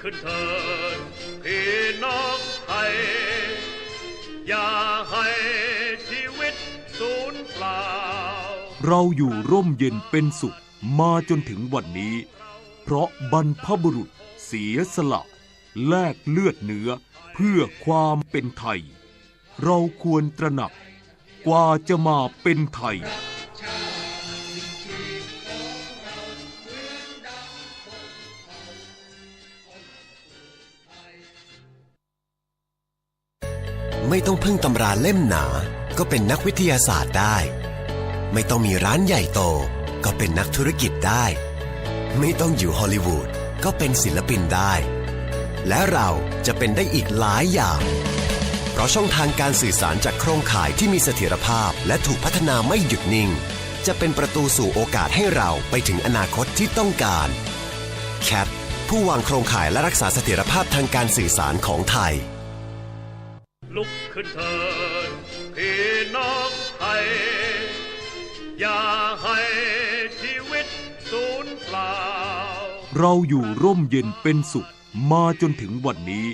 ขึ้นเถิดพี่น้องไทย อย่าให้ชีวิตสูญเปล่า เราอยู่ร่มเย็นเป็นสุขมาจนถึงวันนี้ เพราะบรรพบุรุษเสียสละ แลกเลือดเนื้อเพื่อความเป็นไทย เราควรตระหนักกว่าจะมาเป็นไทย ไม่ต้องพึ่งตำราเล่มหนา ก็เป็นนักวิทยาศาสตร์ได้ ไม่ต้องมีร้านใหญ่โต ก็เป็นนักธุรกิจได้ ไม่ต้องอยู่ฮอลลีวูดก็เป็นศิลปินได้ และเราจะเป็นได้อีกหลายอย่าง เพราะช่องทางการสื่อสารจากโครงข่ายที่มีเสถียรภาพ และถูกพัฒนาไม่หยุดนิ่ง จะเป็นประตูสู่โอกาสให้เราไปถึงอนาคตที่ต้องการ CAT ผู้วางโครงข่ายและรักษาเสถียรภาพทางการสื่อสารของไทย ลุกขึ้นเถิดพี่น้องไทย อย่าให้ชีวิตสูญเปล่า เราอยู่ร่มเย็นเป็นสุขมาจนถึงวันนี้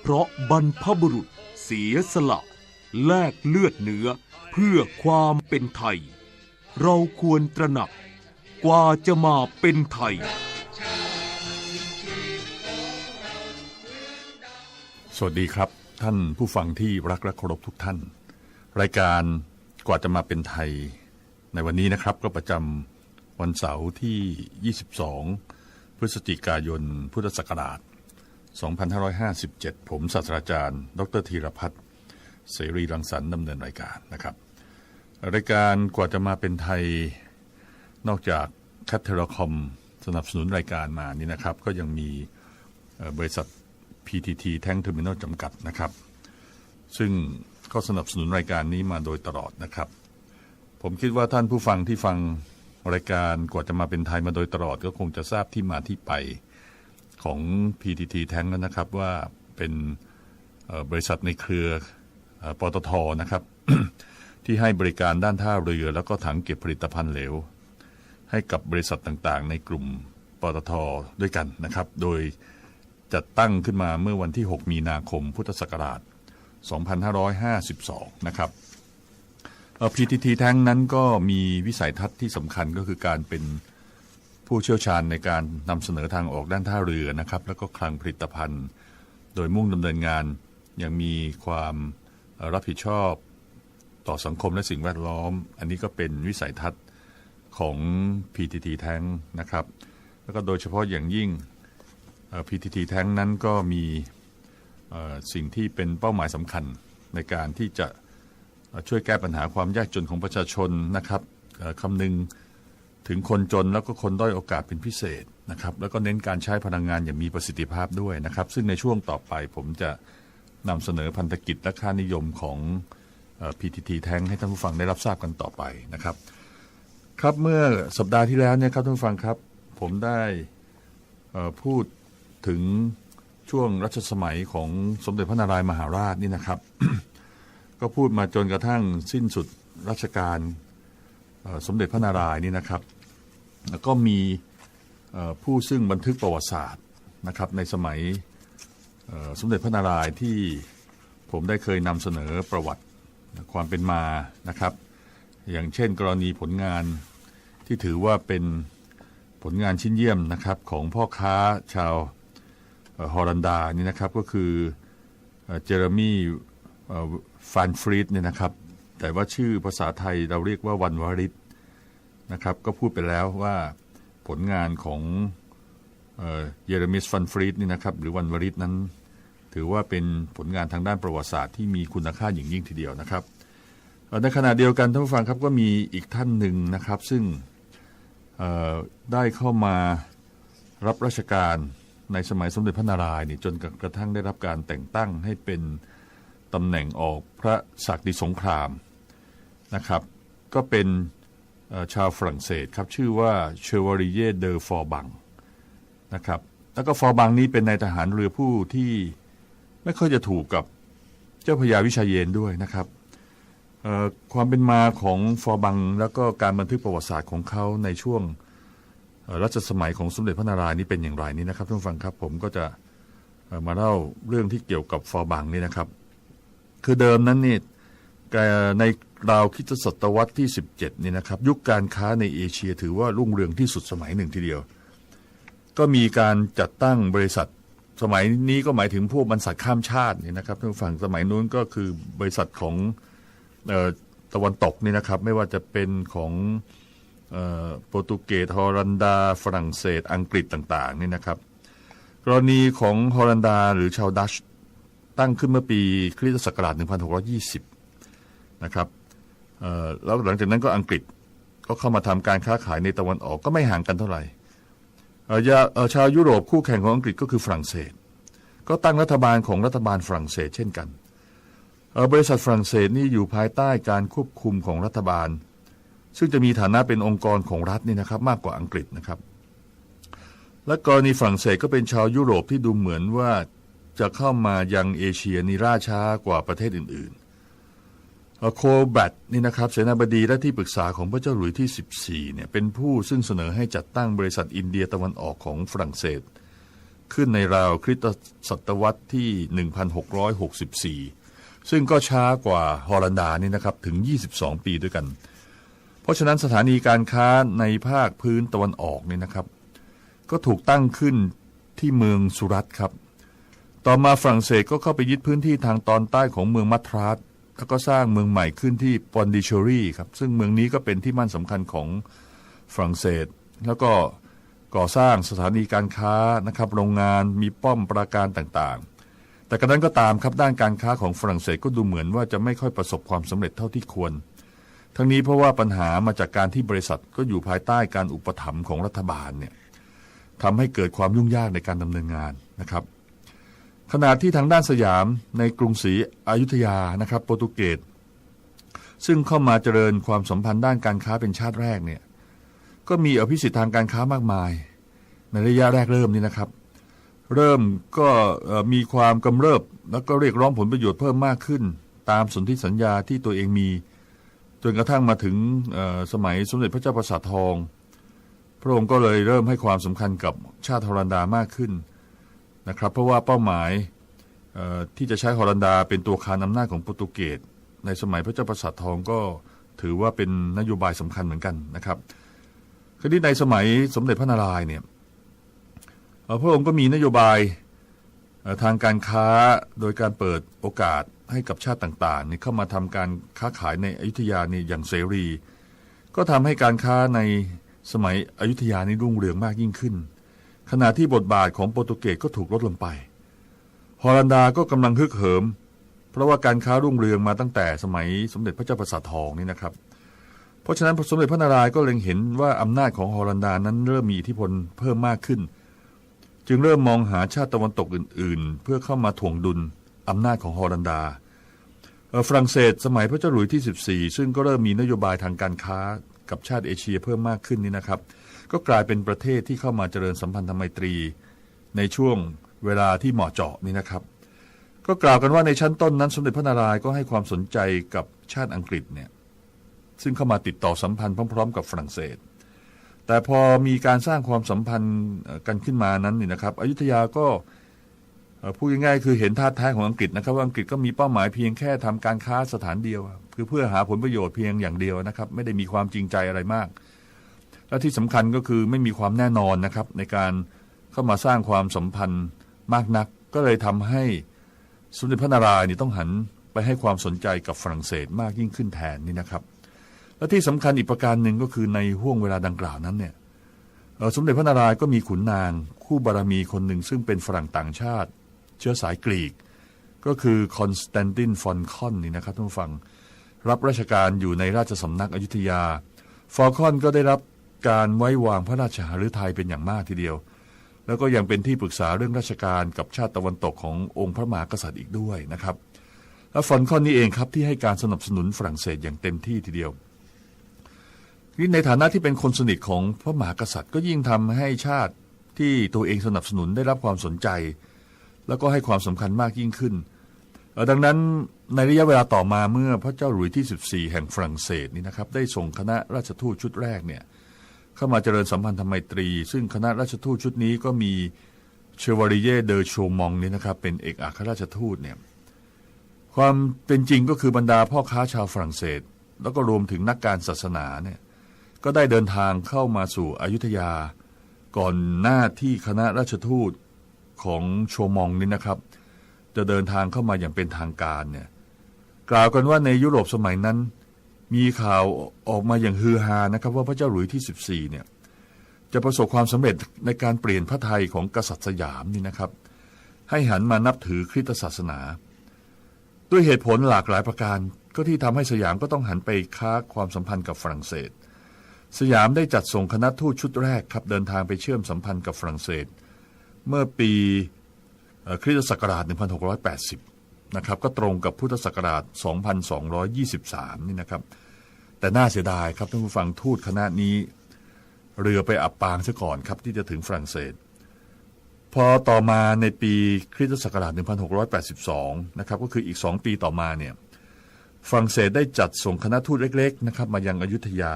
เพราะบรรพบุรุษเสียสละแลกเลือดเนื้อเพื่อความเป็นไทย เราควรตระหนักกว่าจะมาเป็นไทย สวัสดีครับ ท่านผู้ฟังที่รักและเคารพทุกท่าน รายการกว่าจะมาเป็นไทยในวันนี้นะครับ ก็ประจำวันเสาร์ที่ 22 พฤศจิกายน พุทธศักราช 2557 ผมศาสตราจารย์ ดรธีรพัฒน์เสรีรังสรรค์ดำเนินรายการนะครับ รายการกว่าจะมาเป็นไทยนอกจากแคทเทอร์คอมสนับสนุนรายการมานี่นะครับ ก็ยังมีบริษัท PTT แท่งเทอร์มินอลจำกัดนะครับ ซึ่งก็สนับสนุนรายการนี้มาโดยตลอดนะครับ ผมคิดว่าท่านผู้ฟังที่ฟังรายการกว่าจะมาเป็นไทยมาโดยตลอด ก็คงจะทราบที่มาที่ไปของ PTT แท่งแล้วนะครับว่าเป็นบริษัทในเครือปตทนะครับ ที่ให้บริการด้านท่าเรือ แล้วก็ถังเก็บผลิตภัณฑ์เหลว ให้กับบริษัทต่างๆ ในกลุ่มปตทด้วยกันนะครับ โดย จัดตั้งขึ้นมาเมื่อวันที่ 6 มีนาคมพุทธศักราช 2552 นะครับ PTT แท้งนั้นก็มีวิสัยทัศน์ที่สำคัญก็คือการเป็นผู้เชี่ยวชาญในการนำเสนอทางออกด้านท่าเรือนะครับ แล้วก็คลังผลิตภัณฑ์ โดยมุ่งดำเนินงานอย่างมีความรับผิดชอบต่อสังคมและสิ่งแวดล้อม อันนี้ก็เป็นวิสัยทัศน์ของ PTT แท้งนะครับ แล้วก็โดยเฉพาะอย่างยิ่ง PTT แท้งนั้นก็มีสิ่งที่เป็นเป้าหมายสำคัญในการที่จะช่วยแก้ปัญหาความยากจนของประชาชนนะครับคำนึงถึงคนจนแล้วก็คนด้อยโอกาสเป็นพิเศษนะครับ แล้วก็เน้นการใช้พลังงานอย่างมีประสิทธิภาพด้วยนะครับ ซึ่งในช่วงต่อไปผมจะนำเสนอพันธกิจและค่านิยมของ PTT แท้งให้ท่านผู้ฟังได้รับทราบกันต่อไปนะครับ ครับเมื่อสัปดาห์ที่แล้วเนี่ยครับท่านผู้ฟังครับ ผมได้พูด ถึงช่วงรัชสมัยของสมเด็จพระนารายมหาราชนี่นะครับ ก็พูดมาจนกระทั่งสิ้นสุดรัชกาลสมเด็จพระนารายณ์นี่นะครับ แล้วก็มีผู้ซึ่งบันทึกประวัติศาสตร์นะครับ ในสมัยสมเด็จพระนารายณ์ที่ผมได้เคยนำเสนอประวัติความเป็นมานะครับ อย่างเช่นกรณีผลงานที่ถือว่าเป็นผลงานชิ้นเยี่ยมนะครับของพ่อค้าชาว ฮอลันดานี่นะครับก็คือเจอร์มี่ฟานฟรีดเนี่ยนะครับ แต่ว่าชื่อภาษาไทยเราเรียกว่าวันวาริศนะครับ ก็พูดไปแล้วว่าผลงานของเอ่อเยเรมิสฟันฟรีดนี่นะครับ หรือวันวาริศนั้น ถือว่าเป็นผลงานทางด้านประวัติศาสตร์ที่มีคุณค่าอย่างยิ่งทีเดียวนะครับในขณะเดียวกันท่านผู้ฟังครับก็มีอีกท่านหนึ่งนะครับ ซึ่งได้เข้ามารับราชการ ในสมัยสมเด็จพระนารายณ์นี่จนกระทั่งได้รับการแต่งตั้งให้เป็นตำแหน่งออกพระศักดิสงครามนะครับ ก็เป็นชาวฝรั่งเศสครับชื่อว่าเชวาริเยเดอฟอร์บังนะครับแล้วก็ฟอร์บังนี้เป็นนายทหารเรือผู้ที่ไม่ค่อยจะถูกกับเจ้าพระยาวิชายเยนด้วยนะครับความเป็นมาของฟอร์บังแล้วก็การบันทึกประวัติศาสตร์ของเขาในช่วง รัชสมัยของสมเด็จพระนารายณ์นี้เป็นอย่างไรนี้นะครับท่านฟังครับผมก็จะมาเล่าเรื่องที่เกี่ยวกับฟอร์บังนี่นะครับ คือเดิมนั้นนี่ในราวคริสตศตวรรษที่ 17นี่นะครับ ยุคการค้าในเอเชียถือว่ารุ่งเรืองที่สุดสมัยหนึ่งทีเดียว ก็มีการจัดตั้งบริษัทสมัยนี้ก็หมายถึงพวกบรรษัทข้ามชาตินี่นะครับทางฝั่งสมัยนู้นก็คือบริษัทของออตะวันตกนี่นะครับ ไม่ว่าจะเป็นของ โปรตุเกสฮอลันดา ฝรั่งเศส อังกฤษต่างๆนี่นะครับ กรณีของฮอลันดาหรือชาวดัช ตั้งขึ้นเมื่อปีคริสตศักราช 1620 นะครับแล้วหลังจากนั้นก็อังกฤษก็เข้ามาทำการค้าขายในตะวันออกก็ไม่ห่างกันเท่าไหร่าชาวยุโรปคู่แข่งของอังกฤษก็คือฝรั่งเศส ก็ตั้งรัฐบาลของรัฐบาลฝรั่งเศสเช่นกัน บริษัทฝรั่งเศสนี่อยู่ภายใต้การควบคุมของรัฐบาล ซึ่งจะมีฐานะเป็นองค์กรของรัฐนี่นะครับมากกว่าอังกฤษนะครับ และกรณีฝรั่งเศสก็เป็นชาวยุโรปที่ดูเหมือนว่าจะเข้ามายังเอเชียนี่ล่าช้ากว่าประเทศอื่นๆ โคแบตนี่นะครับเสนาบดีและที่ปรึกษาของพระเจ้าหลุยที่ 14เนี่ยเป็นผู้ซึ่งเสนอให้จัดตั้งบริษัทอินเดียตะวันออกของฝรั่งเศส ขึ้นในราวคริสตศตวรรษที่ 1664 ซึ่งก็ช้ากว่าฮอลันดานี่นะครับถึง 22 ปีด้วยกัน เพราะฉะนั้นสถานีการค้าในภาคพื้นตะวันออกนี่นะครับ ก็ถูกตั้งขึ้นที่เมืองสุรัตครับ ต่อมาฝรั่งเศสก็เข้าไปยึดพื้นที่ทางตอนใต้ของเมืองมัทราสแล้วก็สร้างเมืองใหม่ขึ้นที่ปอนดิชอรีครับ ซึ่งเมืองนี้ก็เป็นที่มั่นสำคัญของฝรั่งเศส แล้วก็ก่อสร้างสถานีการค้านะครับโรงงานมีป้อมปราการต่างๆ แต่กระนั้นก็ตามครับด้านการค้าของฝรั่งเศสก็ดูเหมือนว่าจะไม่ค่อยประสบความสำเร็จเท่าที่ควร ทั้งนี้เพราะว่าปัญหามาจากการที่บริษัทก็อยู่ภายใต้การอุปถัมภ์ของรัฐบาลเนี่ยทำให้เกิดความยุ่งยากในการดำเนินงานนะครับ ขณะที่ทางด้านสยามในกรุงศรีอยุธยานะครับ โปรตุเกสซึ่งเข้ามาเจริญความสัมพันธ์ด้านการค้าเป็นชาติแรกเนี่ยก็มีอภิสิทธิ์ทางการค้ามากมาย ในระยะแรกเริ่มนี่นะครับ เริ่มก็มีความกำเริบแล้วก็เรียกร้องผลประโยชน์เพิ่มมากขึ้น ตามสนธิสัญญาที่ตัวเองมี จนกระทั่งมาถึงสมัยสมเด็จพระเจ้าประสาททอง พระองค์ก็เลยเริ่มให้ความสำคัญกับชาติฮอลันดามากขึ้นนะครับ เพราะว่าเป้าหมายที่จะใช้ฮอลันดาเป็นตัวคานอำนาจของโปรตุเกสในสมัยพระเจ้าประสาททองก็ถือว่าเป็นนโยบายสำคัญเหมือนกันนะครับคราวนี้ในสมัยสมเด็จพระนารายณ์เนี่ยพระองค์ก็มีนโยบายทางการค้าโดยการเปิดโอกาส ให้กับชาติต่างๆนี่เข้ามาทำการค้าขายในอยุธยาเนี่ยอย่างเสรี ก็ทำให้การค้าในสมัยอยุธยานี่รุ่งเรืองมากยิ่งขึ้น ขณะที่บทบาทของโปรตุเกสก็ถูกลดลงไป ฮอลันดาก็กำลังฮึกเหิม เพราะว่าการค้ารุ่งเรืองมาตั้งแต่สมัยสมเด็จพระเจ้าประสาททองนี่นะครับ เพราะฉะนั้นสมเด็จพระนารายณ์ก็เล็งเห็นว่าอำนาจของฮอลันดานั้นเริ่มมีอิทธิพลเพิ่มมากขึ้น จึงเริ่มมองหาชาติตะวันตกอื่น ๆ เพื่อเข้ามาถ่วงดุล อำนาจของฮอลันดาฝรั่งเศสสมัยพระเจ้าหลุยส์ที่ 14 ซึ่งก็เริ่มมีนโยบายทางการค้ากับชาติเอเชียเพิ่มมากขึ้นนี่นะครับ ก็กลายเป็นประเทศที่เข้ามาเจริญสัมพันธไมตรี ในช่วงเวลาที่เหมาะเจาะนี่นะครับ ก็กล่าวกันว่าในชั้นต้นนั้นสมเด็จพระนารายณ์ก็ให้ความสนใจกับชาติอังกฤษเนี่ยซึ่งเข้ามาติดต่อสัมพันธ์พร้อม ๆ กับฝรั่งเศส แต่พอมีการสร้างความสัมพันธ์กันขึ้นมานั้นนี่นะครับอยุธยาก็เพูดง่ายๆคือเห็นท่าแท้ของอังกฤษนะครับว่าอังกฤษก็มีเป้าหมายเพียงแค่ทำการค้าสถานเดียว คือเพื่อหาผลประโยชน์เพียงอย่างเดียวนะครับ ไม่ได้มีความจริงใจอะไรมาก และที่สำคัญก็คือไม่มีความแน่นอนนะครับ ในการเข้ามาสร้างความสัมพันธ์มากนัก ก็เลยทำให้สมเด็จพระนารายณ์นี่ต้องหันไปให้ความสนใจกับฝรั่งเศสมากยิ่งขึ้นแทนนี่นะครับ และที่สำคัญอีกประการหนึ่งก็คือในห่วงเวลาดังกล่าวนั้นเนี่ยสมเด็จพระนารายณ์ก็มีขุนนาง คู่บารมีคนหนึ่งซึ่งเป็นฝรั่งต่างชาติ เชื้อสายกรีก ก็คือคอนสแตนตินฟอนคอนนี่นะครับท่านผู้ฟัง รับราชการอยู่ในราชสำนักอยุธยา ฟอลคอนก็ได้รับการไว้วางพระราชหฤทัยเป็นอย่างมากทีเดียว แล้วก็ยังเป็นที่ปรึกษาเรื่องราชการกับชาติตะวันตกขององค์พระมหากษัตริย์อีกด้วยนะครับ และฟอนคอนนี่เองครับที่ให้การสนับสนุนฝรั่งเศสอย่างเต็มที่ทีเดียวนี่ในฐานะที่เป็นคนสนิทของพระมหากษัตริย์ ก็ยิ่งทำให้ชาติที่ตัวเองสนับสนุนได้รับความสนใจ แล้วก็ให้ความสำคัญมากยิ่งขึ้น ดังนั้นในระยะเวลาต่อมาเมื่อพระเจ้าหลุยส์ที่ 14 แห่งฝรั่งเศสนี่นะครับได้ส่งคณะราชทูตชุดแรกเนี่ยเข้ามาเจริญสัมพันธไมตรี ซึ่งคณะราชทูตชุดนี้ก็มีเชวาริเย่เดอโชมองนี่นะครับเป็นเอกอัครราชทูตเนี่ยความเป็นจริงก็คือบรรดาพ่อค้าชาวฝรั่งเศส แล้วก็รวมถึงนักการศาสนาเนี่ยก็ได้เดินทางเข้ามาสู่อยุธยา ก่อนหน้าที่คณะราชทูต ของโชมองนี่นะครับ จะเดินทางเข้ามาอย่างเป็นทางการเนี่ยกล่าวกันว่าในยุโรปสมัยนั้น มีข่าวออกมาอย่างฮือฮานะครับ ว่าพระเจ้าหลุยส์ที่ 14 เนี่ยจะประสบความสำเร็จในการเปลี่ยนพระไทยของกษัตริย์สยามนี่นะครับ ให้หันมานับถือคริสตศาสนา ด้วยเหตุผลหลากหลายประการก็ที่ทำให้สยามก็ต้องหันไปค้าความสัมพันธ์กับฝรั่งเศส สยามได้จัดส่งคณะทูตชุดแรกครับเดินทางไปเชื่อมสัมพันธ์กับฝรั่งเศส เมื่อปีคริสตศักราช 1680 นะครับ ก็ตรงกับพุทธศักราช 2223 นี่นะครับ แต่น่าเสียดายครับท่านผู้ฟังทูตคณะนี้ เรือไปอับปางซะก่อนครับที่จะถึงฝรั่งเศส พอต่อมาในปีคริสตศักราช 1682 นะครับ ก็คืออีก 2 ปีต่อมาเนี่ย ฝรั่งเศสได้จัดส่งคณะทูตเล็ก ๆ นะครับ มายังอยุธยา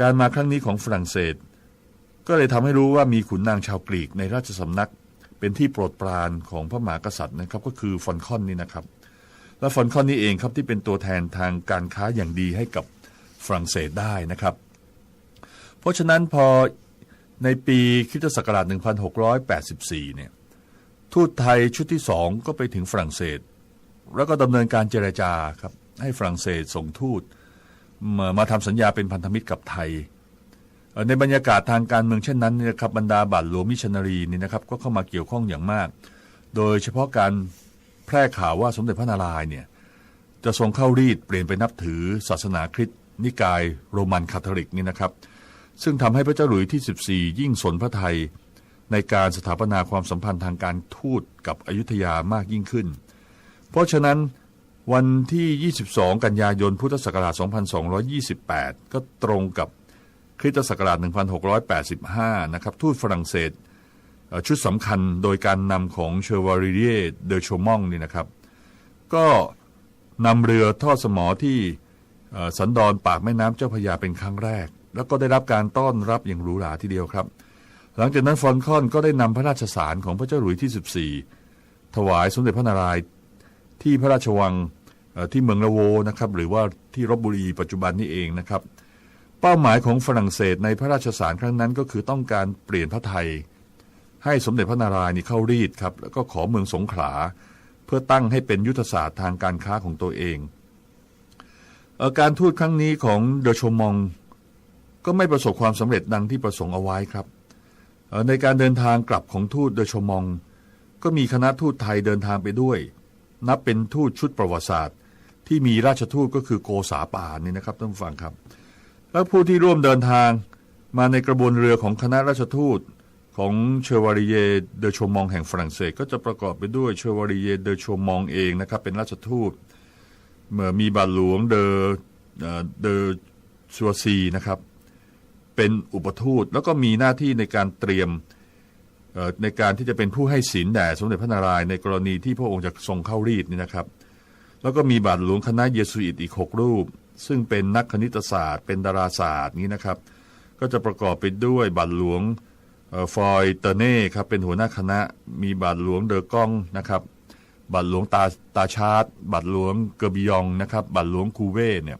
การมาครั้งนี้ของฝรั่งเศส ก็เลยทำให้รู้ว่ามีขุนนางชาวกรีกในราชสำนัก เป็นที่โปรดปรานของพระมหากษัตริย์นะครับ ก็คือฟอนคอนนี่นะครับ และฟอนคอนนี่เองครับที่เป็นตัวแทนทางการค้าอย่างดีให้กับฝรั่งเศสได้นะครับ เพราะฉะนั้นพอในปีคิศักราช 1684 เนี่ยทูตไทยชุดที่สองก็ไปถึงฝรั่งเศส แล้วก็ดำเนินการเจรจาครับให้ฝรั่งเศสส่งทูตมามาทำสัญญาเป็นพันธมิตรกับไทย ในบรรยากาศทางการเมืองเช่นนั้นนะครับบรรดาบัตรหลวงมิชนารีนี่นะครับก็เข้ามาเกี่ยวข้องอย่างมาก โดยเฉพาะการแพร่ข่าวว่าสมเด็จพระนารายณ์เนี่ยจะทรงเข้ารีดเปลี่ยนไปนับถือศาสนาคริสต์นิกายโรมันคาทอลิกนี่นะครับ ซึ่งทำให้พระเจ้าหลุยส์ที่ 14 ยิ่งสนพระไทยในการสถาปนาความสัมพันธ์ทางการทูตกับอยุธยามากยิ่งขึ้น เพราะฉะนั้นวันที่ 22 กันยายน พุทธศักราช 2228 ก็ตรงกับ คริสตศักราช 1685 นะครับ ทูตฝรั่งเศสชุดสำคัญโดยการนำของเชอวาริเยเดอโชมองนี่นะครับ ก็นำเรือทอดสมอที่สันดอนปากแม่น้ำเจ้าพยาเป็นครั้งแรก แล้วก็ได้รับการต้อนรับอย่างหรูหราทีเดียวครับ หลังจากนั้นฟอนคอนก็ได้นำพระราชสารของพระเจ้าหลุยที่ 14 ถวายสมเด็จพระนารายณ์ที่พระราชวังที่เมืองละโวนะครับ หรือว่าที่รบบุรีปัจจุบันนี้เองนะครับ เป้าหมายของฝรั่งเศสในพระราชสารครั้งนั้นก็คือต้องการเปลี่ยนพระไทย ให้สมเด็จพระนารายณ์นี่เข้ารีดครับ แล้วก็ขอเมืองสงขลา เพื่อตั้งให้เป็นยุทธศาสตร์ทางการค้าของตัวเองเออการทูตครั้งนี้ของเดอชมอง ก็ไม่ประสบความสำเร็จดังที่ประสงค์เอาไว้ครับ ในการเดินทางกลับของทูตเดอชมอง ก็มีคณะทูตไทยเดินทางไปด้วย นับเป็นทูตชุดประวัติศาสตร์ ที่มีราชทูตก็คือโกษาปานนี่นะครับท่านผู้ฟังครับ และผู้ที่ร่วมเดินทางมาในกระบวนเรือของคณะราชทูตของเชวาริเยเดอชมองแห่งฝรั่งเศส ก็จะประกอบไปด้วยเชวาริเยเดอชมองเองนะครับเป็นราชทูตเมื่อมีบาทหลวงเดอเดอชัวซีนะครับเป็นอุปทูตแล้วก็มีหน้าที่ในการเตรียมในการที่จะเป็นผู้ให้ศีลแด่สมเด็จพระนารายณ์ในกรณีที่พระองค์จะทรงเข้ารีดนี่นะครับ แล้วก็มีบาทหลวงคณะเยสุอิตอีกหกรูป ซึ่งเป็นนักคณิตศาสตร์ เป็นดาราศาสตร์นี้นะครับ ก็จะประกอบไปด้วยบาทหลวงฟอยเตเน่ครับเป็นหัวหน้าคณะมีบาทหลวงเดอก้องนะครับบาทหลวงตาตาชาร์ดบาทหลวงเกอร์บิยองนะครับบาทหลวงคูเว่เนี่ย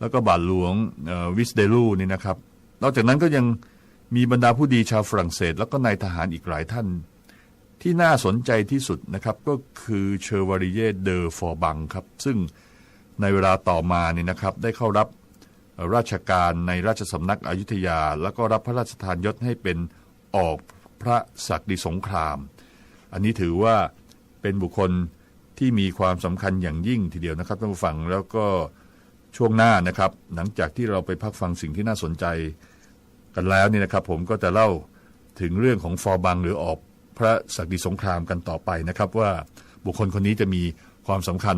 แล้วก็บาทหลวงวิสเดลูนี่นะครับ นอกจากนั้นก็ยังมีบรรดาผู้ดีชาวฝรั่งเศส แล้วก็นายทหารอีกหลายท่าน ที่น่าสนใจที่สุดนะครับ ก็คือเชอร์วาริเยเดอฟอร์บังครับ ซึ่ง ในเวลาต่อมานี่นะครับได้เข้ารับราชการในราชสำนักอยุธยา แล้วก็รับพระราชทานยศให้เป็นออกพระศักดิสงคราม อันนี้ถือว่าเป็นบุคคลที่มีความสำคัญอย่างยิ่งทีเดียวนะครับท่านผู้ฟังแล้วก็ช่วงหน้านะครับ หลังจากที่เราไปพักฟังสิ่งที่น่าสนใจกันแล้วนี่นะครับ ผมก็จะเล่าถึงเรื่องของฟอร์บังหรือออกพระศักดิสงครามกันต่อไปนะครับ ว่าบุคคลคนนี้จะมีความสำคัญ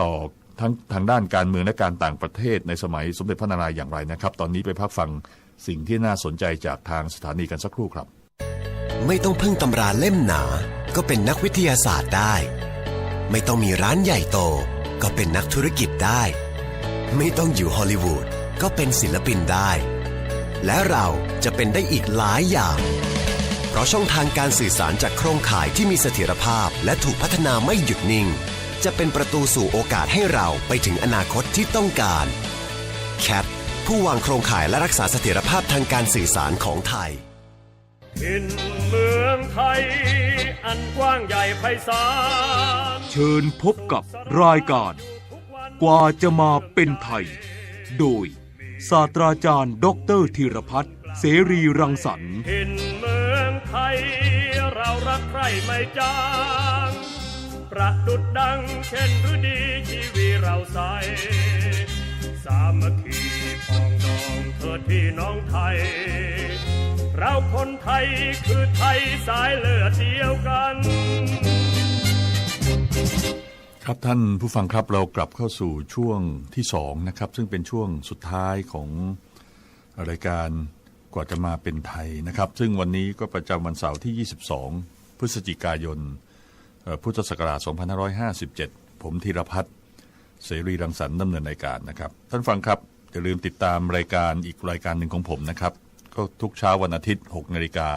ต่อ ทั้งทางด้านการเมืองและการต่างประเทศในสมัยสมเด็จพระนารายณ์อย่างไรนะครับ ตอนนี้ไปพักฟังสิ่งที่น่าสนใจจากทางสถานีกันสักครู่ครับ ไม่ต้องพึ่งตำราเล่มหนา ก็เป็นนักวิทยาศาสตร์ได้ ไม่ต้องมีร้านใหญ่โต ก็เป็นนักธุรกิจได้ ไม่ต้องอยู่ฮอลลีวูดก็เป็นศิลปินได้ และเราจะเป็นได้อีกหลายอย่าง เพราะช่องทางการสื่อสารจากโครงข่ายที่มีเสถียรภาพและถูกพัฒนาไม่หยุดนิ่ง จะเป็นประตูสู่โอกาสให้เราไปถึงอนาคตที่ต้องการ CAT ผู้วางโครงข่ายและรักษาเสถียรภาพทางการสื่อสารของไทยถิ่นเมืองไทย อันกว้างใหญ่ไพศาลเชิญพบกับรายการ กว่าจะมาเป็นไทย โดย ศาสตราจารย์ดอกเตอรธีรพัฒน์เสรีรังสรรค์ถิ่นเมืองไทย เรารักใครไม่จาง ประดุดดังเช่นฤดีชีวีเราใส สามัคคีปองดองเถิดพี่น้องไทย เราคนไทยคือไทยสายเลือดเดียวกัน ครับท่านผู้ฟังครับเรากลับเข้าสู่ช่วงที่สองนะครับ ซึ่งเป็นช่วงสุดท้ายของรายการกว่าจะมาเป็นไทยนะครับ ซึ่งวันนี้ก็ประจำวันเสาร์ที่ 22 พฤศจิกายน พุทธศักราช 2557 ผมธีรพัฒน์เสรีรังสรรค์ดำเนินรายการนะครับ ท่านฟังครับอย่าลืมติดตามรายการอีกรายการหนึ่งของผมนะครับ ก็ทุกเช้าวันอาทิตย์ 6 นาฬิกา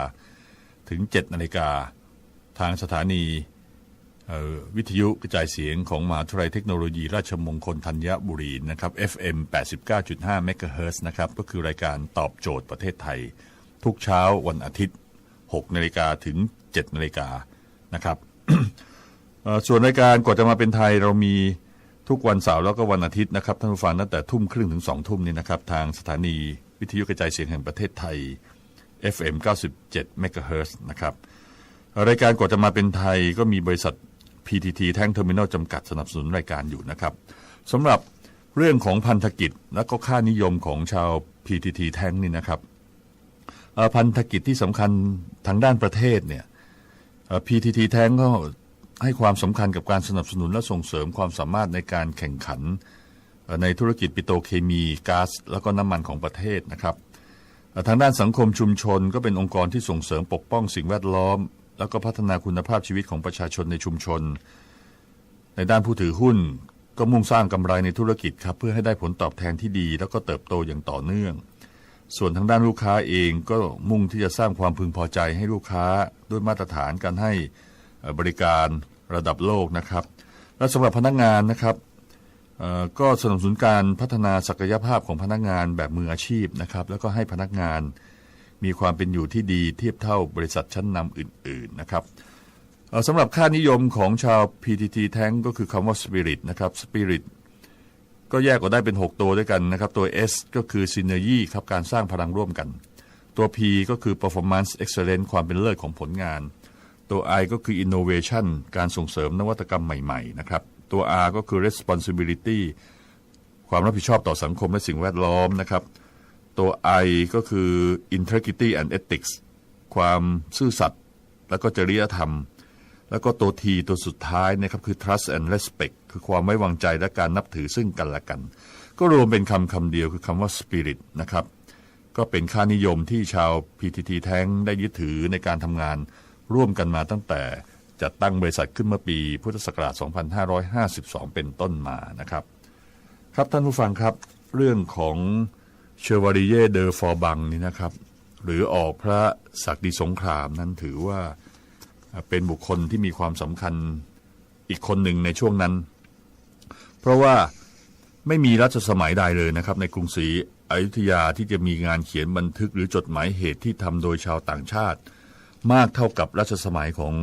ถึง 7 นาฬิกาทางสถานีวิทยุกระจายเสียงของมหาวิทยาลัยเทคโนโลยี ราชมงคลธัญบุรีนะครับ FM 89.5 MHz นะครับ ก็คือรายการตอบโจทย์ประเทศไทย ทุกเช้าวันอาทิตย์ 6 นาฬิกาถึง 7 นาฬิกานะครับ ส่วนรายการกว่าจะมาเป็นไทยเรามีทุกวันเสาร์แล้วก็วันอาทิตย์นะครับท่านผู้ฟังตั้งแต่ทุ่มครึ่งถึงสองทุ่มนี่นะครับ ทางสถานีวิทยุกระจายเสียงแห่งประเทศไทย FM 97 MHz นะครับรายการกว่าจะมาเป็นไทยก็มีบริษัท PTT แท่งเทอร์มินอลจำกัดสนับสนุนรายการอยู่นะครับสำหรับเรื่องของพันธกิจและก็ค่านิยมของชาว PTT แท่งนี่นะครับพันธกิจที่สำคัญทางด้านประเทศเนี่ย PTT แท่งก็ให้ความสำคัญกับการสนับสนุนและส่งเสริมความสามารถในการแข่งขัน ในธุรกิจปิโตรเคมีก๊าซแล้วก็น้ำมันของประเทศนะครับทางด้านสังคมชุมชนก็เป็นองค์กรที่ส่งเสริมปกป้องสิ่งแวดล้อม แล้วก็พัฒนาคุณภาพชีวิตของประชาชนในชุมชน ในด้านผู้ถือหุ้นก็มุ่งสร้างกำไรในธุรกิจครับเพื่อให้ได้ผลตอบแทนที่ดี แล้วก็เติบโตอย่างต่อเนื่อง ส่วนทางด้านลูกค้าเองก็มุ่งที่จะสร้างความพึงพอใจให้ลูกค้าด้วยมาตรฐานการให้บริการระดับโลกนะครับ และสำหรับพนักงานนะครับก็สนับสนุนการพัฒนาศักยภาพของพนักงานแบบมืออาชีพนะครับ แล้วก็ให้พนักงานมีความเป็นอยู่ที่ดีเทียบเท่าบริษัทชั้นนำอื่น ๆนะครับสำหรับค่านิยมของชาว PTT Tank ก็คือคำว่า Spirit นะครับ Spirit ก็แยกออกได้เป็น 6 ตัวด้วยกันนะครับ ตัว S ก็คือ Synergy ครับการสร้างพลังร่วมกัน ตัว P ก็คือ Performance Excellence ความเป็นเลิศของผลงาน ตัว I ก็คือ innovation การส่งเสริมนวัตกรรมใหม่ๆนะครับ ตัว R ก็คือ responsibility ความรับผิดชอบต่อสังคมและสิ่งแวดล้อมนะครับตัว I ก็คือ integrity and ethics ความซื่อสัตย์แล้วก็จริยธรรม แล้วก็ตัว T ตัวสุดท้ายนะครับคือ trust and respect คือความไว้วางใจและการนับถือซึ่งกันและกัน ก็รวมเป็นคำคำเดียวคือคำว่า spirit นะครับก็เป็นค่านิยมที่ชาว PTT แท้งได้ยึดถือในการทำงานร่วมกันมาตั้งแต่จัดตั้งบริษัทขึ้นเมื่อปีพุทธศักราช 2552 เป็นต้นมานะครับ ครับท่านผู้ฟังครับเรื่องของเชวาริเยเดอฟอร์บังนี่นะครับ หรือออกพระศักดิสงครามนั้นถือว่าเป็นบุคคลที่มีความสำคัญอีกคนหนึ่งในช่วงนั้น เพราะว่าไม่มีรัชสมัยใดเลยนะครับ ในกรุงศรีอยุธยาที่จะมีงานเขียนบันทึกหรือจดหมายเหตุที่ทำโดยชาวต่างชาติ มากเท่ากับรัชสมัยของ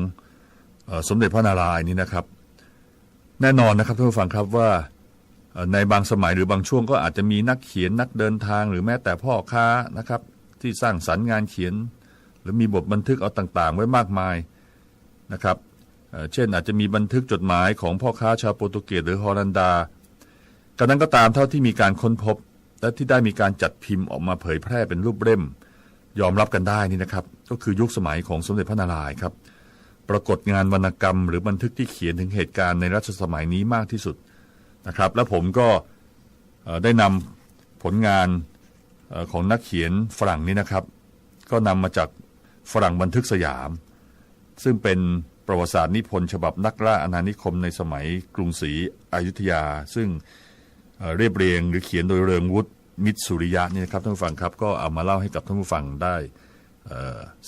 อสมเด็จพระนารายณ์นี่นะครับ แน่นอนนะครับท่านผู้ฟังครับว่าในบางสมัยหรือบางช่วงก็อาจจะมีนักเขียนนักเดินทาง หรือแม้แต่พ่อค้านะครับ ที่สร้างสรรค์งานเขียน หรือมีบทบันทึกเอาต่างๆ ไว้มากมายนะครับ เช่นอาจจะมีบันทึกจดหมายของพ่อค้าชาวโปรตุเกสหรือฮอลันดากระนั้นก็ตามเท่าที่มีการค้นพบ และที่ได้มีการจัดพิมพ์ออกมาเผยแพร่เป็นรูปเล่ม ยอมรับกันได้นี่นะครับ ก็คือยุคสมัยของสมเด็จพระนารายณ์ครับ ปรากฏงานวรรณกรรม หรือบันทึกที่เขียนถึงเหตุการณ์ในรัชสมัยนี้มากที่สุดนะครับ และผมก็ได้นำผลงานของนักเขียนฝรั่งนี้นะครับ ก็นำมาจากฝรั่งบันทึกสยาม ซึ่งเป็น ประวัติศาสตร์นิพนธ์ฉบับนักล่าอาณานิคมในสมัยกรุงศรีอยุธยา ซึ่งเเรียบเรียงหรือเขียนโดยเริงวุฒิมิตรสุริยะนี่นะครับท่านผู้ฟังครับก็เอามาเล่าให้กับท่านผู้ฟังได้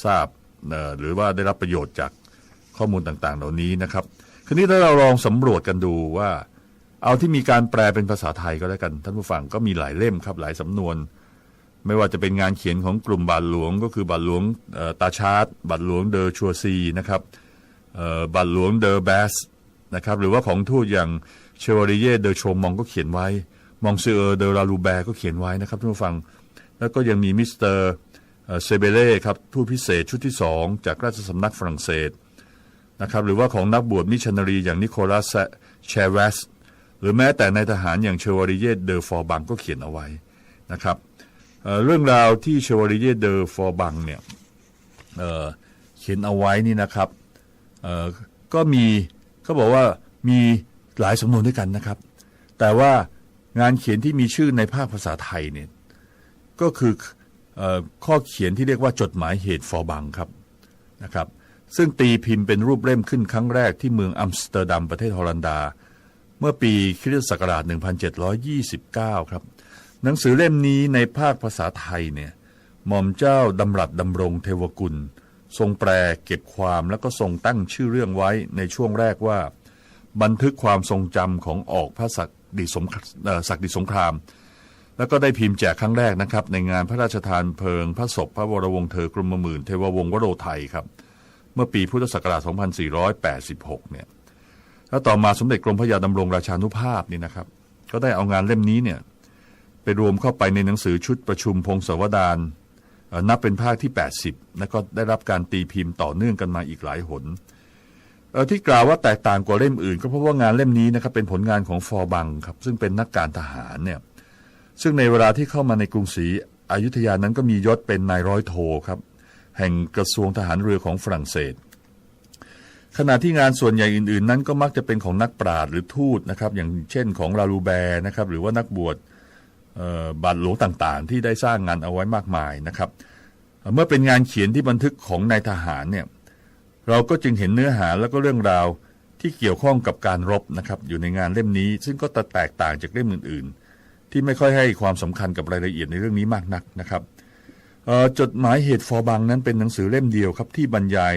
ทราบหรือว่าได้รับประโยชน์จากข้อมูลต่างๆ เหล่านี้นะครับคราวนี้ถ้าเราลองสำรวจกันดูว่า เอาที่มีการแปลเป็นภาษาไทยก็แล้วกันท่านผู้ฟังก็มีหลายเล่มครับหลายสำนวน ไม่ว่าจะเป็นงานเขียนของกลุ่มบาทหลวง ก็คือบาทหลวงตาชาร์ตบาทหลวงเดอชัวซีนะครับ บาทหลวงเดอแบสนะครับหรือว่าของทูตอย่างเชวาริเย่เดอโชมองก็เขียนไว้ มองเซอร์เดอราลูแบร์ก็เขียนไว้นะครับท่านผู้ฟัง แล้วก็ยังมีมิสเตอร์เซเบเล่ครับทูตพิเศษชุดที่สองจากราชสำนักฝรั่งเศสนะครับหรือว่าของนักบวชมิชชันนารีอย่างนิโคลัสแชเวสหรือแม้แต่ในายทหารอย่างเชวาริเย่เดอฟอร์บังก็เขียนเอาไว้นะครับเเรื่องราวที่เชวาริเยเดอฟอร์บังเนี่ยเเขียนเอาไว้นี่นะครับ ก็มีเขาบอกว่ามีหลายสำนวนด้วยกันนะครับ แต่ว่างานเขียนที่มีชื่อในภาคภาษาไทยเนี่ยก็คือออข้อเขียนที่เรียกว่าจดหมายเหตุฟอบังครับนะครับ ซึ่งตีพิมพ์เป็นรูปเล่มขึ้นครั้งแรกที่เมืองอัมสเตอร์ดัมประเทศฮอลันดา เมื่อปีคริสตศักราช 1729 ครับหนังสือเล่มนี้ในภาคภาษาไทยเนี่ยหม่อมเจ้าดำรัสดำรงเทวกุล ทรงแปลเก็บความแล้วก็ทรงตั้งชื่อเรื่องไว้ในช่วงแรกว่า บันทึกความทรงจำของออกพระศักดิสงเอ่อศักดิสงคราม แล้วก็ได้พิมพ์แจกครั้งแรกนะครับ ในงานพระราชทานเพลิง พระศพพระวรวงศ์เธอกรมหมื่นเทววงศ์วโรไทยครับ เมื่อปีพุทธศักราช 2486 เนี่ยแล้วต่อมาสมเด็จกรมพระยาดำรงราชานุภาพนี่นะครับ ก็ได้เอางานเล่มนี้เนี่ยไปรวมเข้าไปในหนังสือชุดประชุมพงศาวดาร นับเป็นภาคที่ 80 แล้วก็ได้รับการตีพิมพ์ต่อเนื่องกันมาอีกหลายหนเอ่อที่กล่าวว่าแตกต่างกว่าเล่มอื่น ก็เพราะว่างานเล่มนี้นะครับเป็นผลงานของฟอร์บังครับซึ่งเป็นนักการทหารเนี่ยซึ่งในเวลาที่เข้ามาในกรุงศรีอยุธยานั้นก็มียศเป็นนายร้อยโทครับแห่งกระทรวงทหารเรือของฝรั่งเศส ขณะที่งานส่วนใหญ่อื่น ๆ นั้นก็มักจะเป็นของนักปราชญ์หรือทูตนะครับอย่างเช่นของลาลูแบร์นะครับหรือว่านักบวช บาทหลวงต่างๆ ที่ได้สร้างงานเอาไว้มากมายนะครับเเมื่อเป็นงานเขียนที่บันทึกของนายทหารเนี่ยเราก็จึงเห็นเนื้อหาแล้วก็เรื่องราวที่เกี่ยวข้องกับการรบนะครับอยู่ในงานเล่มนี้ ซึ่งก็แตกต่างจากเล่มอื่นๆ ที่ไม่ค่อยให้ความสำคัญกับรายละเอียดในเรื่องนี้มากนักนะครับจดหมายเหตุฟอร์บังนั้นเป็นหนังสือเล่มเดียวครับที่บรรยาย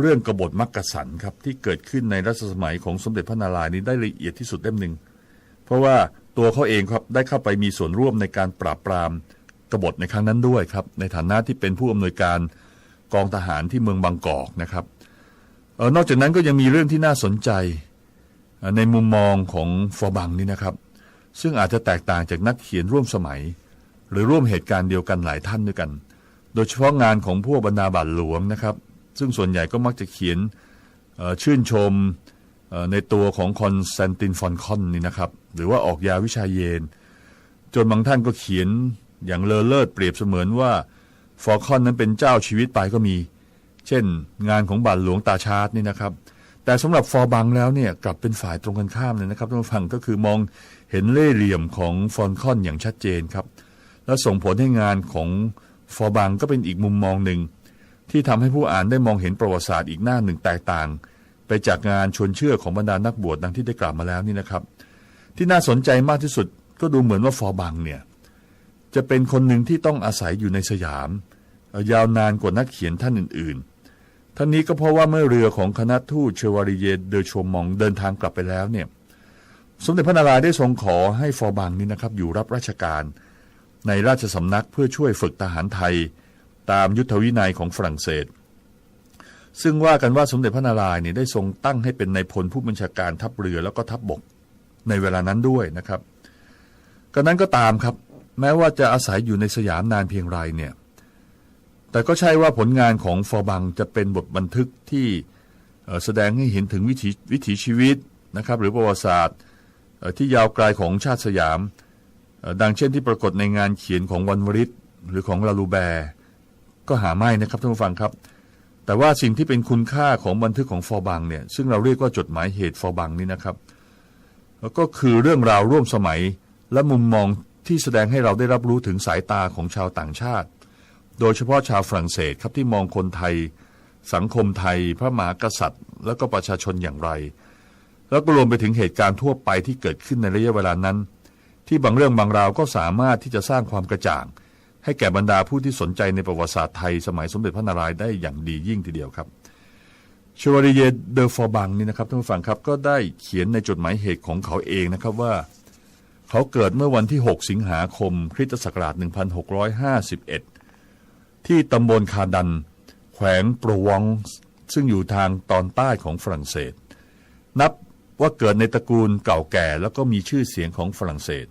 เรื่องกบฏมักกะสันครับที่เกิดขึ้นในรัชสมัยของสมเด็จพระนารายณ์นี้ได้ละเอียดที่สุดเล่มหนึ่งเพราะว่า ตัวเขาเองครับได้เข้าไปมีส่วนร่วมในการปราบปรามกบฏในครั้งนั้นด้วยครับ ในฐานะที่เป็นผู้อำนวยการกองทหารที่เมืองบางกอกนะครับออนอกจากนั้นก็ยังมีเรื่องที่น่าสนใจในมุมมองของฟอร์บังนี่นะครับ ซึ่งอาจจะแตกต่างจากนักเขียนร่วมสมัย หรือร่วมเหตุการณ์เดียวกันหลายท่านด้วยกัน โดยเฉพาะงานของพวกบรรดาบาทหลวงนะครับ ซึ่งส่วนใหญ่ก็มักจะเขียนออชื่นชมอ ในตัวของคอนสแตนตินฟอนคอนนี่นะครับ หรือว่าออกยาวิชาเยน จนบางท่านก็เขียนอย่างเลอเลิศเปรียบเสมือนว่าฟอร์คอนนั้นเป็นเจ้าชีวิตไปก็มี เช่น งานของบาทหลวงตาชาร์ตนี่นะครับ แต่สำหรับฟอร์บังแล้วเนี่ยกลับเป็นฝ่ายตรงกันข้ามเลยนะครับท่านผู้ฟังก็คือมองเห็นเล่ห์เหลี่ยมของฟอนคอนอย่างชัดเจนครับ และส่งผลให้งานของฟอร์บังก็เป็นอีกมุมมองหนึ่งที่ทำให้ผู้อ่านได้มองเห็นประวัติศาสตร์อีกหน้าหนึ่งแตกต่าง ไปจากงานชวนเชื่อของบรรดานักบวชดังที่ได้กล่าวมาแล้วนี่นะครับ ที่น่าสนใจมากที่สุดก็ดูเหมือนว่าฟอร์บังเนี่ยจะเป็นคนหนึ่งที่ต้องอาศัยอยู่ในสยาม ยาวนานกว่านักเขียนท่านอื่นๆ ท่านนี้ก็เพราะว่าเมื่อเรือของคณะทูตเชวาริเยเดอชมองเดินทางกลับไปแล้วเนี่ยสมเด็จพระนารายณ์ได้ทรงขอให้ฟอร์บังนี่นะครับอยู่รับราชการในราชสำนักเพื่อช่วยฝึกทหารไทย ตามยุทธวินัยของฝรั่งเศส ซึ่งว่ากันว่าสมเด็จพระนารายณ์เนี่ยได้ทรงตั้งให้เป็นในายพลผู้บัญชาการทัพเรือแล้วก็ทัพบบกในเวลานั้นด้วยนะครับก็นั้นก็ตามครับ แม้ว่าจะอาศัยอยู่ในสยามนานเพียงไรเนี่ยแต่ก็ใช่ว่าผลงานของฟอร์บังจะเป็นบทบันทึกที่แสดงให้เห็นถึงวิถีวิถีชีวิตนะครับ หรือประวัติศาสตร์ที่ยาวไกลของชาติสยาม ดังเช่นที่ปรากฏในงานเขียนของวันวริศหรือของลาลูแบร์ ก็หาไม่นะครับท่านผู้ฟังครับ แต่ว่าสิ่งที่เป็นคุณค่าของบันทึกของฟอร์บังเนี่ยซึ่งเราเรียกว่าจดหมายเหตุฟอร์บังนี่นะครับแล้วก็คือเรื่องราวร่วมสมัยและมุมมองที่แสดงให้เราได้รับรู้ถึงสายตาของชาวต่างชาติ โดยเฉพาะชาวฝรั่งเศสครับที่มองคนไทย สังคมไทย พระมหากษัตริย์ แล้วก็ประชาชนอย่างไร แล้วก็รวมไปถึงเหตุการณ์ทั่วไปที่เกิดขึ้นในระยะเวลานั้น ที่บางเรื่องบางราวก็สามารถที่จะสร้างความกระจ่าง ให้แก่บรรดาผู้ที่สนใจในประวัติศาสตร์ไทย สมัยสมเด็จพระนารายณ์ได้อย่างดียิ่งทีเดียวครับชวริเยเดอฟอร์บังนี่นะครับท่านผู้ฟังครับก็ได้เขียนในจดหมายเหตุของเขาเองนะครับว่า เขาเกิดเมื่อวันที่ 6 สิงหาคมคริสตศักราช 1651 ที่ตำบลคาดัน แขวงโปรวองซึ่งอยู่ทางตอนใต้ของฝรั่งเศส นับว่าเกิดในตระกูลเก่าแก่ แล้วก็มีชื่อเสียงของฝรั่งเศส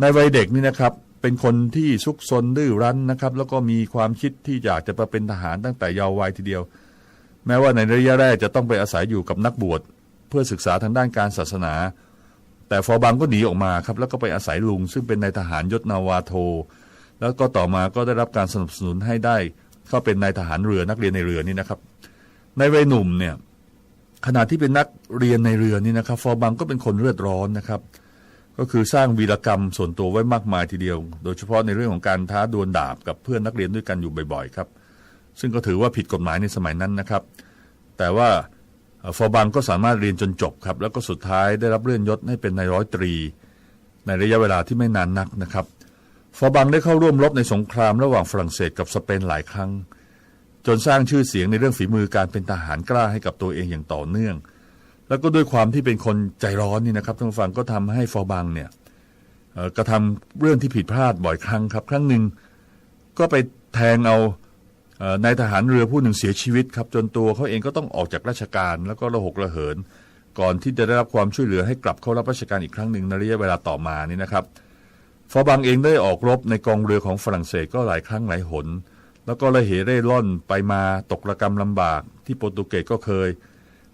ในวัยเด็กนี่นะครับ เป็นคนที่ซุกซนดื้อรั้นนะครับ แล้วก็มีความคิดที่อยากจะมาเป็นทหารตั้งแต่เยาว์วัยทีเดียว แม้ว่าในระยะแรกจะต้องไปอาศัยอยู่กับนักบวชเพื่อศึกษาทางด้านการศาสนา แต่ฟอร์บังก็หนีออกมาครับ แล้วก็ไปอาศัยลุง ซึ่งเป็นนายทหารยศนาวาโท แล้วก็ต่อมาก็ได้รับการสนับสนุนให้ได้เข้าเป็นนายทหารเรือนักเรียนในเรือนี่นะครับในวัยหนุ่มเนี่ยขณะที่เป็นนักเรียนในเรือนี่นะครับ ฟอร์บังก็เป็นคนเลือดร้อนนะครับ ก็คือสร้างวีรกรรมส่วนตัวไว้มากมายทีเดียว โดยเฉพาะในเรื่องของการท้าดวลดาบกับเพื่อนนักเรียนด้วยกันอยู่บ่อยๆครับ ซึ่งก็ถือว่าผิดกฎหมายในสมัยนั้นนะครับ แต่ว่าฟอร์บังก็สามารถเรียนจนจบครับ แล้วก็สุดท้ายได้รับเลื่อนยศให้เป็นนายร้อยตรี ในระยะเวลาที่ไม่นานนักนะครับ ฟอร์บังได้เข้าร่วมรบในสงครามระหว่างฝรั่งเศสกับสเปนหลายครั้ง จนสร้างชื่อเสียงในเรื่องฝีมือการเป็นทหารกล้าให้กับตัวเองอย่างต่อเนื่อง แล้วก็ด้วยความที่เป็นคนใจร้อนนี่นะครับท่านผู้ฟังก็ทำให้ฟอบังเนี่ยกระทำเรื่องที่ผิดพลาดบ่อยครั้งครับ ครั้งหนึ่งก็ไปแทงเอาเอนายทหารเรือผู้หนึ่งเสียชีวิตครับ จนตัวเขาเองก็ต้องออกจากราชการ แล้วก็ระหกระเหิน ก่อนที่จะได้รับความช่วยเหลือให้กลับเข้ารับราชการอีกครั้งหนึ่งในระยะเวลาต่อมานี่นะครับฟอบังเองได้ออกรบในกองเรือของฝรั่งเศสก็หลายครั้งหลายหน แล้วก็ระเหเร่ร่อนไปมาตกระกรรมลำบาก ที่โปรตุเกสก็เคย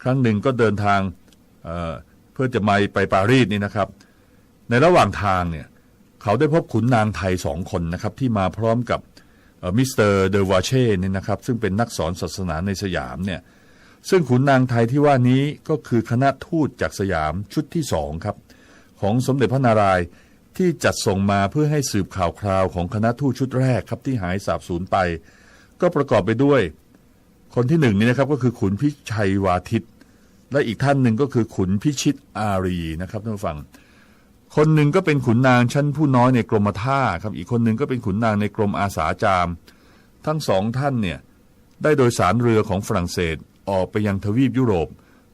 ครั้งหนึ่งก็เดินทางเเพื่อจะมาไปปารีสนี่นะครับ ในระหว่างทางเนี่ยเขาได้พบขุนนางไทยสองคนนะครับที่มาพร้อมกับมิสเตอร์เดวาเช่นี่นะครับซึ่งเป็นนักสอนศาสนาในสยามเนี่ยซึ่งขุนนางไทยที่ว่านี้ก็คือคณะทูตจากสยามชุดที่สองครับ ของสมเด็จพระนารายณ์ที่จัดส่งมาเพื่อให้สืบข่าวคราวของคณะทูตชุดแรกครับที่หายสาบสูญไป ก็ประกอบไปด้วย คนที่หนึ่งนี่นะครับก็คือขุนพิชัยวาทิต และอีกท่านหนึ่งก็คือขุนพิชิตอารีนะครับท่านผู้ฟัง คนหนึ่งก็เป็นขุนนางชั้นผู้น้อยในกรมท่าครับอีกคนหนึ่งก็เป็นขุนนางในกรมอาสาจาม ทั้งสองท่านเนี่ยได้โดยสารเรือของฝรั่งเศสออกไปยังทวีปยุโรป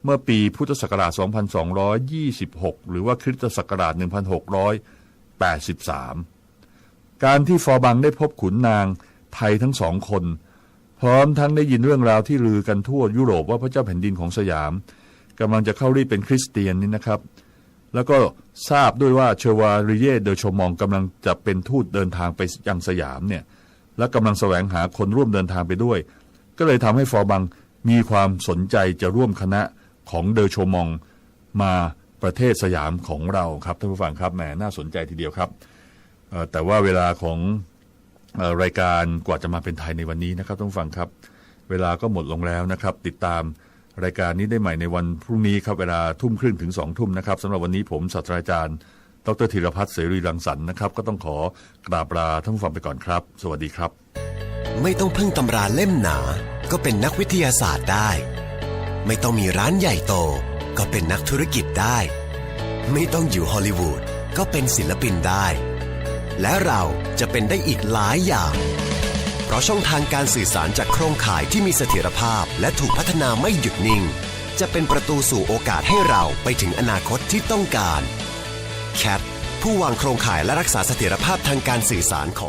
เมื่อปีพุทธศักราช 2226 หรือว่าคริสตศักราช 1683 การที่ฟอบังได้พบขุนนางไทยทั้งสองคน พร้อมทั้งได้ยินเรื่องราวที่ลือกันทั่วยุโรปว่าพระเจ้าแผ่นดินของสยาม กำลังจะเข้ารีดเป็นคริสเตียนนี่นะครับ แล้วก็ทราบด้วยว่าเชวาริเยเดอชมองกำลังจะเป็นทูตเดินทางไปยังสยามเนี่ยและกำลังแสวงหาคนร่วมเดินทางไปด้วย ก็เลยทำให้ฟอบังมีความสนใจจะร่วมคณะของเดอโชมองมาประเทศสยามของเราครับท่านผู้ฟังครับแหมน่าสนใจทีเดียวครับแต่ว่าเวลาของรายการกว่าจะมาเป็นไทยในวันนี้นะครับท่านผู้ฟังครับ เวลาก็หมดลงแล้วนะครับ ติดตาม รายการนี้ได้ใหม่ในวันพรุ่งนี้ครับเวลาทุ่มครึ่งถึงสองทุ่มนะครับสำหรับวันนี้ผมศาสตราจารย์ ดรธีรพัฒน์เสรีรังสรรค์นะครับก็ต้องขอกราบลาท่านผู้ฟังไปก่อนครับ สวัสดีครับ ไม่ต้องพึ่งตำราเล่มหนา ก็เป็นนักวิทยาศาสตร์ได้ ไม่ต้องมีร้านใหญ่โต ก็เป็นนักธุรกิจได้ ไม่ต้องอยู่ฮอลลีวูดก็เป็นศิลปินได้ และเราจะเป็นได้อีกหลายอย่าง เพราะช่องทางการสื่อสารจากโครงข่ายที่มีเสถียรภาพ และถูกพัฒนาไม่หยุดนิ่ง จะเป็นประตูสู่โอกาสให้เราไปถึงอนาคตที่ต้องการ แคทผู้วางโครงข่ายและรักษาเสถียรภาพทางการสื่อสารของ